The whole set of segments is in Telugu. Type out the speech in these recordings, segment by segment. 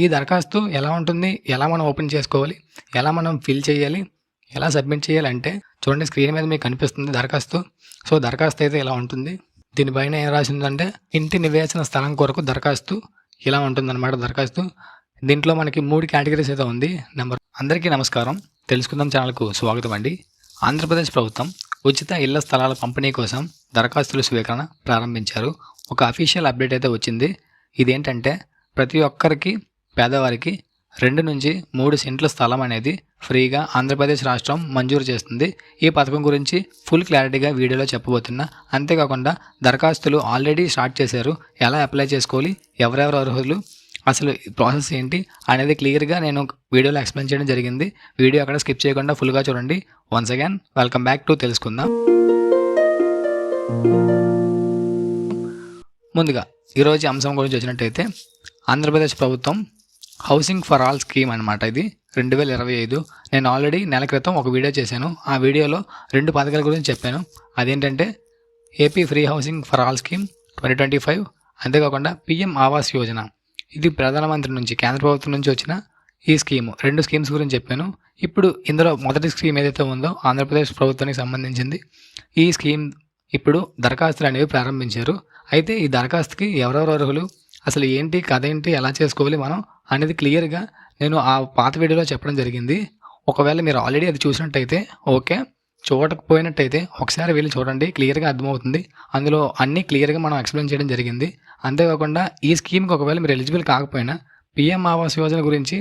ఈ దరఖాస్తు ఎలా ఉంటుంది? ఎలా మనం ఓపెన్ చేసుకోవాలి? ఎలా మనం ఫిల్ చేయాలి? ఎలా సబ్మిట్ చేయాలి అంటే చూడండి స్క్రీన్ మీద మీకు కనిపిస్తుంది దరఖాస్తు. సో దరఖాస్తు అయితే ఇలా ఉంటుంది? దీనిపైన ఏం రాసిందంటే ఇంటి నివేశన స్థలం కొరకు దరఖాస్తు ఇలా ఉంటుందన్నమాట దరఖాస్తు. దీంట్లో మనకి మూడు కేటగిరీస్ అయితే ఉంది. నెంబర్ అందరికీ నమస్కారం. తెలుసుకుందాం ఛానల్కు స్వాగతం అండి. ఆంధ్రప్రదేశ్ ప్రభుత్వం ఉచిత ఇళ్ళ స్థలాల పంపిణీ కోసం దరఖాస్తుల స్వీకరణ ప్రారంభించారు. ఒక అఫీషియల్ అప్డేట్ అయితే వచ్చింది. ఇదేంటంటే ప్రతి ఒక్కరికి పేదవారికి రెండు నుంచి మూడు సెంట్ల స్థలం అనేది ఫ్రీగా ఆంధ్రప్రదేశ్ రాష్ట్రం మంజూరు చేస్తుంది. ఈ పథకం గురించి ఫుల్ క్లారిటీగా వీడియోలో చెప్పబోతున్నా అంతేకాకుండా దరఖాస్తులు ఆల్రెడీ స్టార్ట్ చేశారు. ఎలా అప్లై చేసుకోవాలి? ఎవరెవరు అర్హులు? అసలు ప్రాసెస్ ఏంటి? అనేది క్లియర్గా నేను వీడియోలో ఎక్స్ప్లెయిన్ చేయడం జరిగింది. వీడియో అక్కడ స్కిప్ చేయకుండా ఫుల్గా చూడండి. Once again welcome back to తెలుసుకుందాం. ముందుగా ఈరోజు అంశం గురించి వచ్చినట్టయితే ఆంధ్రప్రదేశ్ ప్రభుత్వం హౌసింగ్ ఫర్ ఆల్ స్కీమ్ అనమాట ఇది. రెండు వేల ఇరవై ఐదు నేను ఆల్రెడీ నెల క్రితం ఒక వీడియో చేశాను. ఆ వీడియోలో రెండు పథకాల గురించి చెప్పాను. అదేంటంటే AP free housing for all scheme twenty twenty five అంతేకాకుండా పిఎం ఆవాస్ యోజన ఇది ప్రధానమంత్రి నుంచి కేంద్ర ప్రభుత్వం నుంచి వచ్చిన ఈ స్కీమ్ రెండు స్కీమ్స్ గురించి చెప్పాను. ఇప్పుడు ఇందులో మొదటి స్కీమ్ ఏదైతే ఉందో ఆంధ్రప్రదేశ్ ప్రభుత్వానికి సంబంధించింది. ఈ స్కీమ్ ఇప్పుడు దరఖాస్తులు అనేవి ప్రారంభించారు. అయితే ఈ దరఖాస్తుకి ఎవరెవరు అర్హులు? అసలు ఏంటి కథ ఏంటి ఎలా చేసుకోవాలి మనం అనేది క్లియర్గా నేను ఆ పాత వీడియోలో చెప్పడం జరిగింది. ఒకవేళ మీరు ఆల్రెడీ అది చూసినట్టయితే ఓకే చూడకపోయినట్టయితే ఒకసారి వెళ్ళి చూడండి క్లియర్గా అర్థమవుతుంది. అందులో అన్నీ క్లియర్గా మనం ఎక్స్ప్లెయిన్ చేయడం జరిగింది. అంతేకాకుండా ఈ స్కీమ్కి ఒకవేళ మీరు ఎలిజిబుల్ కాకపోయినా పిఎం ఆవాస్ యోజన గురించి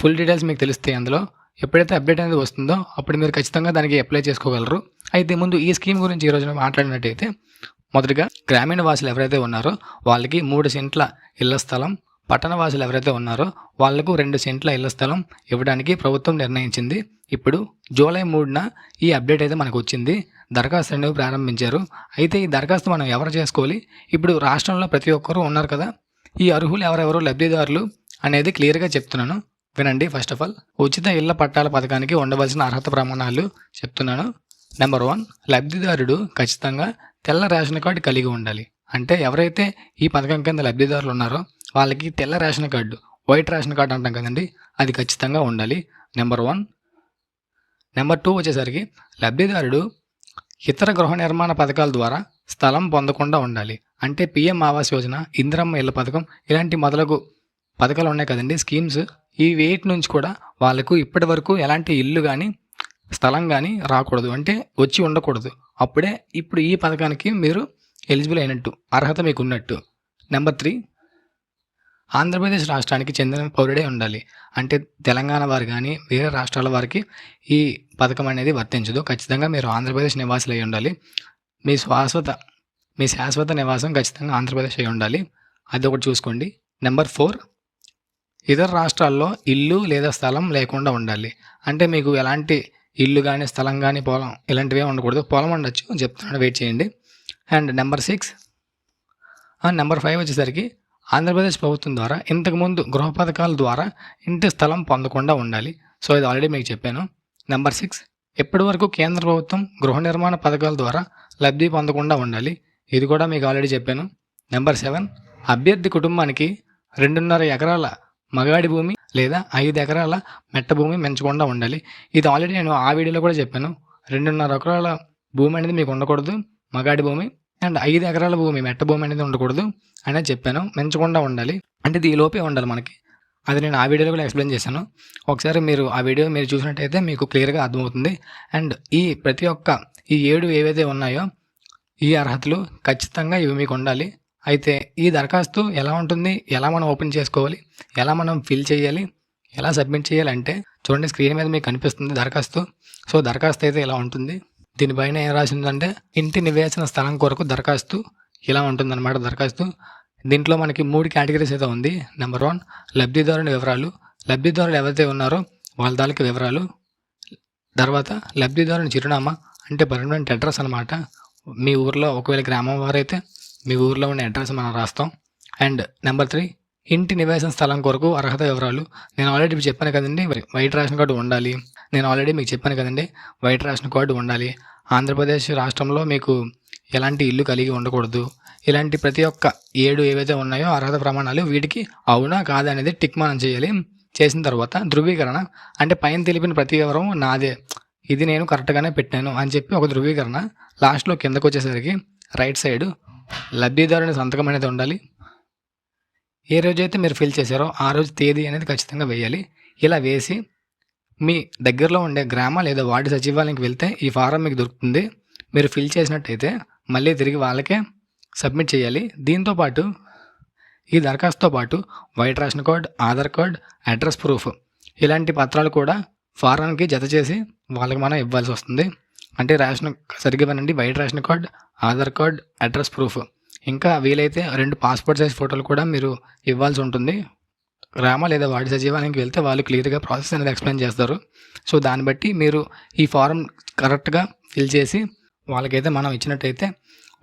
ఫుల్ డీటెయిల్స్ మీకు తెలుస్తాయి అందులో. ఎప్పుడైతే అప్డేట్ అనేది వస్తుందో అప్పుడు మీరు ఖచ్చితంగా దానికి అప్లై చేసుకోగలరు. అయితే ముందు ఈ స్కీమ్ గురించి ఈ మాట్లాడినట్టయితే మొదటగా గ్రామీణ వాసులు ఎవరైతే ఉన్నారో వాళ్ళకి మూడు సెంట్ల ఇళ్ళ స్థలం పట్టణ వాసులు ఎవరైతే ఉన్నారో వాళ్ళకు రెండు సెంట్ల ఇళ్ళ స్థలం ఇవ్వడానికి ప్రభుత్వం నిర్ణయించింది. ఇప్పుడు జూలై మూడున ఈ అప్డేట్ అయితే మనకు వచ్చింది. దరఖాస్తు అనేవి ప్రారంభించారు. అయితే ఈ దరఖాస్తు మనం ఎవరు చేసుకోవాలి? ఇప్పుడు రాష్ట్రంలో ప్రతి ఒక్కరూ ఉన్నారు కదా. ఈ అర్హులు ఎవరెవరు లబ్ధిదారులు అనేది క్లియర్గా చెప్తున్నాను. వినండి ఫస్ట్ ఆఫ్ ఆల్. ఉచిత ఇళ్ళ పట్టాల పథకానికి ఉండవలసిన అర్హత ప్రమాణాలు చెప్తున్నాను. నెంబర్ వన్ లబ్ధిదారుడు ఖచ్చితంగా తెల్ల రేషన్ కార్డు కలిగి ఉండాలి. అంటే ఎవరైతే ఈ పథకం కింద లబ్ధిదారులు ఉన్నారో వాళ్ళకి తెల్ల ration card white ration card అంటాం కదండి అది ఖచ్చితంగా ఉండాలి. నెంబర్ వన్ నెంబర్ టూ వచ్చేసరికి లబ్ధిదారుడు ఇతర గృహ నిర్మాణ పథకాల ద్వారా స్థలం పొందకుండా ఉండాలి. అంటే పిఎం ఆవాస్ యోజన ఇందిరమ్మ ఇళ్ళ పథకం ఇలాంటి మొదలగు పథకాలు ఉన్నాయి కదండి స్కీమ్స్. ఈ వెయిట్ నుంచి కూడా వాళ్ళకు ఇప్పటి వరకు ఎలాంటి ఇల్లు కానీ స్థలం కానీ రాకూడదు. అంటే వచ్చి ఉండకూడదు. అప్పుడే ఇప్పుడు ఈ పథకానికి మీరు ఎలిజిబుల్ అయినట్టు అర్హత మీకు ఉన్నట్టు నెంబర్ త్రీ ఆంధ్రప్రదేశ్ రాష్ట్రానికి చెందిన పౌరుడే ఉండాలి. అంటే తెలంగాణ వారు కానీ వేరే రాష్ట్రాల వారికి ఈ పథకం అనేది వర్తించదు. ఖచ్చితంగా మీరు ఆంధ్రప్రదేశ్ నివాసులు అయి ఉండాలి. మీ శాశ్వత మీ శాశ్వత నివాసం ఖచ్చితంగా ఆంధ్రప్రదేశ్ అయి ఉండాలి. అది ఒకటి చూసుకోండి. నెంబర్ ఫోర్ ఇతర రాష్ట్రాల్లో ఇల్లు లేదా స్థలం లేకుండా ఉండాలి. అంటే మీకు ఎలాంటి ఇల్లు కానీ స్థలం కానీ పొలం ఇలాంటివి ఉండకూడదు. పొలం ఉండొచ్చు చెప్తున్నాను వెయిట్ చేయండి. And number six number five వచ్చేసరికి ఆంధ్రప్రదేశ్ ప్రభుత్వం ద్వారా ఇంతకుముందు గృహ పథకాల ద్వారా ఇంటి స్థలం పొందకుండా ఉండాలి. సో ఇది ఆల్రెడీ మీకు చెప్పాను. నెంబర్ సిక్స్ ఎప్పటి వరకు కేంద్ర ప్రభుత్వం గృహ నిర్మాణ పథకాల ద్వారా లబ్ధి పొందకుండా ఉండాలి? ఇది కూడా మీకు ఆల్రెడీ చెప్పాను. నెంబర్ సెవెన్ అభ్యర్థి కుటుంబానికి రెండున్నర ఎకరాల మగాడి భూమి లేదా ఐదు ఎకరాల మెట్ట భూమి పెంచకుండా ఉండాలి. ఇది ఆల్రెడీ నేను ఆ వీడియోలో కూడా చెప్పాను. రెండున్నర ఎకరాల భూమి అనేది మీకు ఉండకూడదు. మగాడి భూమి అండ్ ఐదు ఎకరాల భూమి మెట్ట భూమి అనేది ఉండకూడదు అనేది చెప్పాను. పెంచకుండా ఉండాలి. అంటే ఇది ఈ లోపే ఉండాలి మనకి. అది నేను ఆ వీడియోలో కూడా ఎక్స్ప్లెయిన్ చేశాను. ఒకసారి మీరు ఆ వీడియో మీరు చూసినట్టయితే మీకు క్లియర్గా అర్థమవుతుంది. అండ్ ఈ ప్రతి ఒక్క ఈ ఏడు ఏవైతే ఉన్నాయో ఈ అర్హతలు ఖచ్చితంగా ఇవి మీకు ఉండాలి. అయితే ఈ దరఖాస్తు ఎలా ఉంటుంది? ఎలా మనం ఓపెన్ చేసుకోవాలి? ఎలా మనం ఫిల్ చేయాలి? ఎలా సబ్మిట్ చేయాలంటే చూడండి స్క్రీన్ మీద మీకు కనిపిస్తుంది దరఖాస్తు. సో దరఖాస్తు అయితే ఇలా ఉంటుంది? దీనిపైన ఏం రాసిందంటే ఇంటి నివేశన స్థలం కొరకు దరఖాస్తు ఇలా ఉంటుందన్నమాట దరఖాస్తు. దీంట్లో మనకి మూడు కేటగిరీస్ అయితే ఉంది. నెంబర్ వన్ లబ్ధిదారుని వివరాలు. లబ్ధిదారులు ఎవరైతే ఉన్నారో వాళ్ళ దానికి వివరాలు. తర్వాత లబ్ధిదారుని చిరునామా అంటే పర్మనెంట్ అడ్రస్ అనమాట మీ ఊర్లో ఒకవేళ గ్రామం వారైతే మీ ఊర్లో ఉన్న అడ్రస్ మనం రాస్తాం. అండ్ నెంబర్ త్రీ ఇంటి నివాసం స్థలం కొరకు అర్హత వివరాలు. నేను ఆల్రెడీ ఇప్పుడు చెప్పాను కదండి వైట్ రేషన్ కార్డు ఉండాలి. నేను ఆల్రెడీ మీకు చెప్పాను కదండి వైట్ రేషన్ కార్డు ఉండాలి. ఆంధ్రప్రదేశ్ రాష్ట్రంలో మీకు ఎలాంటి ఇల్లు కలిగి ఉండకూడదు. ఇలాంటి ప్రతి ఒక్క ఏడు ఏవైతే ఉన్నాయో అర్హత ప్రమాణాలు వీటికి అవునా కాదా అనేది టిక్ మనం చేయాలి. చేసిన తర్వాత ధృవీకరణ అంటే పైన తెలిపిన ప్రతి వివరం నాదే. ఇది నేను కరెక్ట్గానే పెట్టాను అని చెప్పి ఒక ధృవీకరణ లాస్ట్లో కిందకు వచ్చేసరికి రైట్ సైడ్ లబ్ధిదారుని సంతకం అనేది ఉండాలి. ఏ రోజైతే మీరు ఫిల్ చేశారో ఆ రోజు తేదీ అనేది ఖచ్చితంగా వేయాలి. ఇలా వేసి మీ దగ్గరలో ఉండే గ్రామ లేదా వార్డు సచివాలయానికి వెళ్తే ఈ ఫారం మీకు దొరుకుతుంది. మీరు ఫిల్ చేసినట్టయితే మళ్ళీ తిరిగి వాళ్ళకే సబ్మిట్ చేయాలి. దీంతో పాటు ఈ దరఖాస్తుతో పాటు white ration card Aadhaar card address proof ఇలాంటి పత్రాలు కూడా ఫారానికి జత చేసి వాళ్ళకి మనం ఇవ్వాల్సి వస్తుంది. అంటే రేషన్ సరిగ్గా వినండి. White ration card Aadhaar card address proof. ఇంకా వీలైతే రెండు పాస్పోర్ట్ సైజ్ ఫోటోలు కూడా మీరు ఇవ్వాల్సి ఉంటుంది. గ్రామ లేదా వార్డు సచివాలయానికి వెళ్తే వాళ్ళు క్లియర్గా ప్రాసెస్ అనేది ఎక్స్ప్లెయిన్ చేస్తారు. సో దాన్ని బట్టి మీరు ఈ ఫారం కరెక్ట్గా ఫిల్ చేసి వాళ్ళకైతే మనం ఇచ్చినట్టయితే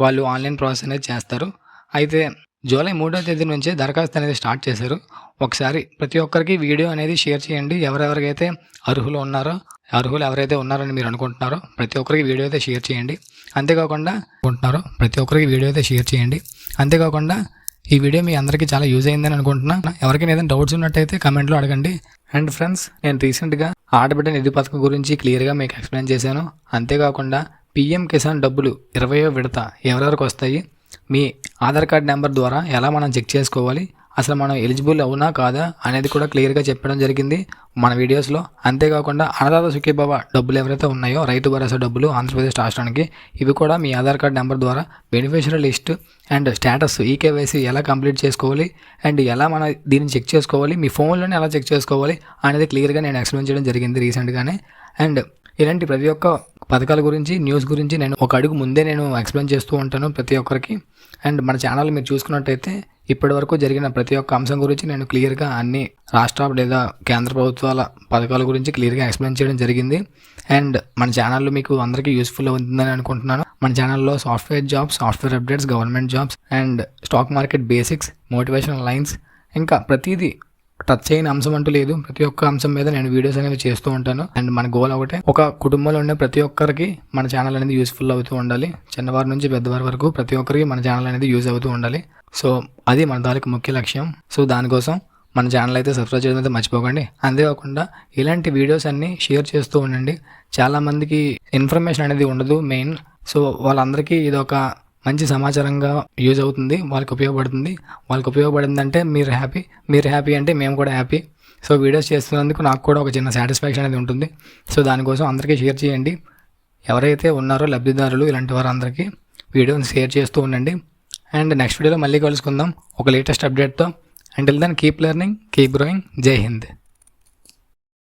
వాళ్ళు ఆన్లైన్ ప్రాసెస్ అనేది చేస్తారు. అయితే జూలై మూడో తేదీ నుంచే దరఖాస్తు అనేది స్టార్ట్ చేశారు. ఒకసారి ప్రతి ఒక్కరికి వీడియో అనేది షేర్ చేయండి. ఎవరెవరికైతే అర్హులు ఉన్నారో అర్హులు ఎవరైతే ఉన్నారని మీరు అనుకుంటున్నారో ప్రతి ఒక్కరికి వీడియో అయితే షేర్ చేయండి. అంతేకాకుండా అనుకుంటున్నారో ప్రతి ఒక్కరికి వీడియో అయితే షేర్ చేయండి. అంతేకాకుండా ఈ వీడియో మీ అందరికీ చాలా యూజ్ అయిందని అనుకుంటున్నా. ఎవరికైనా ఏదైనా డౌట్స్ ఉన్నట్టయితే కమెంట్లో అడగండి. అండ్ ఫ్రెండ్స్ నేను రీసెంట్గా ఆడబిడ్డ నిధి పథకం గురించి క్లియర్గా మీకు ఎక్స్ప్లెయిన్ చేశాను. అంతేకాకుండా పిఎం కిసాన్ డబ్బులు ఇరవయో విడత ఎవరెవరికి వస్తాయి? మీ ఆధార్ కార్డ్ నెంబర్ ద్వారా ఎలా మనం చెక్ చేసుకోవాలి? అసలు మనం ఎలిజిబుల్ అవునా కాదా అనేది కూడా క్లియర్గా చెప్పడం జరిగింది. మన వీడియోస్లో అంతేకాకుండా అన్నదాత సుఖీభవ డబ్బులు ఎవరైతే ఉన్నాయో రైతు భరోసా డబ్బులు ఆంధ్రప్రదేశ్ రాష్ట్రానికి ఇవి కూడా మీ ఆధార్ కార్డ్ నెంబర్ ద్వారా beneficiary list and status eKYC ఎలా కంప్లీట్ చేసుకోవాలి అండ్ ఎలా మనం దీన్ని చెక్ చేసుకోవాలి మీ ఫోన్లోనే ఎలా చెక్ చేసుకోవాలి అనేది క్లియర్గా నేను ఎక్స్ప్లెయిన్ చేయడం జరిగింది రీసెంట్గానే అండ్ ఇలాంటి ప్రతి ఒక్క పథకాల గురించి న్యూస్ గురించి నేను ఒక అడుగు ముందే నేను ఎక్స్ప్లెయిన్ చేస్తూ ఉంటాను ప్రతి ఒక్కరికి. అండ్ మన ఛానల్ మీరు చూసుకున్నట్టయితే ఇప్పటి వరకు జరిగిన ప్రతి ఒక్క అంశం గురించి నేను క్లియర్గా అన్ని రాష్ట్ర లేదా కేంద్ర ప్రభుత్వాల పథకాల గురించి క్లియర్గా ఎక్స్ప్లెయిన్ చేయడం జరిగింది. అండ్ మన ఛానల్లో మీకు అందరికీ యూస్ఫుల్ అవుతుందని అనుకుంటున్నాను. మన ఛానల్లో software jobs software updates government jobs and stock market basics motivational lines ఇంకా ప్రతిదీ టచ్ అయిన అంశం అంటూ లేదు. ప్రతి ఒక్క అంశం మీద నేను వీడియోస్ అనేవి చేస్తూ ఉంటాను. అండ్ మన గోల్ ఒకటే ఒక కుటుంబంలో ఉండే ప్రతి ఒక్కరికి మన ఛానల్ అనేది యూస్ఫుల్ అవుతూ ఉండాలి. చిన్నవారి నుంచి పెద్దవారి వరకు ప్రతి ఒక్కరికి మన ఛానల్ అనేది యూజ్ అవుతూ ఉండాలి. సో అది మన దానికి ముఖ్య లక్ష్యం. సో దానికోసం మన ఛానల్ అయితే సబ్స్క్రైబ్ చేయడం అయితే మర్చిపోకండి. అంతేకాకుండా ఇలాంటి వీడియోస్ అన్నీ షేర్ చేస్తూ ఉండండి. చాలామందికి ఇన్ఫర్మేషన్ అనేది ఉండదు మెయిన్. సో వాళ్ళందరికీ ఇది ఒక మంచి సమాచారంగా యూజ్ అవుతుంది వాళ్ళకి ఉపయోగపడుతుంది. వాళ్ళకి ఉపయోగపడిందంటే మీరు హ్యాపీ. మీరు హ్యాపీ అంటే మేము కూడా హ్యాపీ. సో వీడియోస్ చేస్తున్నందుకు నాకు కూడా ఒక చిన్న సాటిస్ఫాక్షన్ అనేది ఉంటుంది. సో దానికోసం అందరికీ షేర్ చేయండి. ఎవరైతే ఉన్నారో లబ్ధిదారులు ఇలాంటి వారందరికీ వీడియోని షేర్ చేస్తూ ఉండండి. అండ్ నెక్స్ట్ వీడియోలో మళ్ళీ కలుసుకుందాం. ఒక latest అప్డేట్తో. Until then keep learning keep growing జై హింద్.